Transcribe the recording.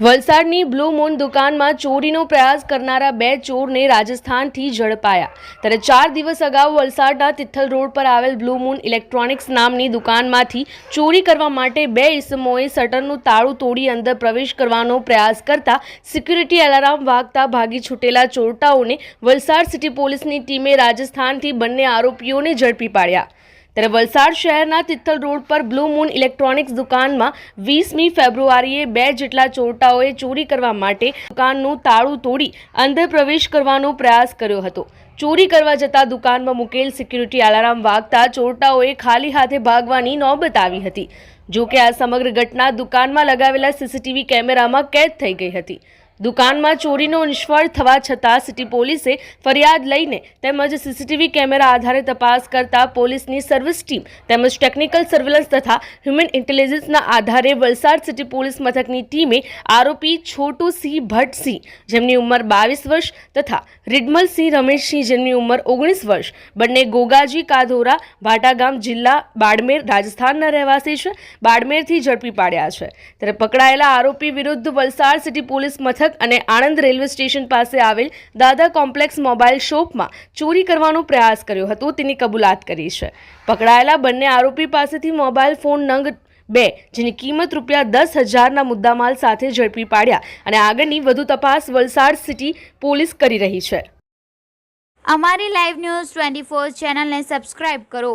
વલસાડની blue moon દુકાનમાં ચોરીનો પ્રયાસ કરનારા બે ચોરને રાજસ્થાનથી ઝડપાયા. ત્યારે ચાર દિવસ અગાઉ વલસાડના તિથલ રોડ પર આવેલ બ્લુ મૂન ઇલેક્ટ્રોનિક્સ નામની દુકાનમાંથી ચોરી કરવા માટે બે ઇસમોએ શટરનું તાળું તોડી અંદર પ્રવેશ કરવાનો પ્રયાસ કરતા સિક્યુરિટી એલાર્મ વાગતા ભાગી છૂટેલા ચોરટાઓને વલસાડ સિટી પોલીસની ટીમે રાજસ્થાનથી બંને આરોપીઓને ઝડપી પાડ્યા. ત્યારે વલસાડ શહેરના તિથલ રોડ પર બ્લુ મૂન ઇલેક્ટ્રોનિક્સ દુકાનમાં વીસમી ફેબ્રુઆરીએ બે જેટલા ચોરટાઓએ ચોરી કરવા માટે દુકાનનું તાળું તોડી અંદર પ્રવેશ કરવાનો પ્રયાસ કર્યો હતો. ચોરી કરવા જતા દુકાનમાં મૂકેલ સિક્યુરિટી અલાર્મ વાગતા ચોરટાઓએ ખાલી હાથે ભાગવાની નોબત આવી હતી. જો કે આ સમગ્ર ઘટના દુકાનમાં લગાવેલા સીસીટીવી કેમેરામાં કેદ થઈ ગઈ હતી. દુકાનમાં ચોરીનો નિષ્ફળ થવા છતાં સિટી પોલીસે ફરિયાદ લઈને તેમજ સીસીટીવી કેમેરા આધારે તપાસ કરતા પોલીસની સર્વિસ ટીમ તેમજ ટેકનિકલ સર્વેલન્સ તથા હ્યુમન ઇન્ટેલિજન્સના આધારે વલસાડ સિટી પોલીસ મથકની ટીમે આરોપી છોટુ સિંહ ભટ્ટસિંહ, જેમની ઉંમર બાવીસ વર્ષ, તથા રિડમલસિંહ રમેશસિંહ, જેમની ઉંમર ઓગણીસ વર્ષ. બંને ગોગાજી કાધોરા ભાટાગામ જિલ્લા બાડમેર રાજસ્થાનના રહેવાસી છે. બાડમેરથી ઝડપી પાડ્યા છે. ત્યારે પકડાયેલા આરોપી વિરુદ્ધ વલસાડ સિટી પોલીસ મથક અને આણંદ રેલવે સ્ટેશન પાસે આવેલ દાદા કોમ્પ્લેક્સ મોબાઈલ શોપમાં ચોરી કરવાનો પ્રયાસ કર્યો હતો. તેની કબૂલાત કરી છે. પકડાયેલા બંને આરોપી પાસેથી મોબાઈલ ફોન નંગ બે, જેની કિંમત રૂપિયા દસ હજારના મુદ્દામાલ સાથે ઝડપી પાડ્યા અને આગળની વધુ તપાસ વલસાડ સિટી પોલીસ કરી રહી છે. અમારી લાઈવ ન્યૂઝ ટ્વેન્ટી ફોર ચેનલને સબસ્ક્રાઇબ કરો.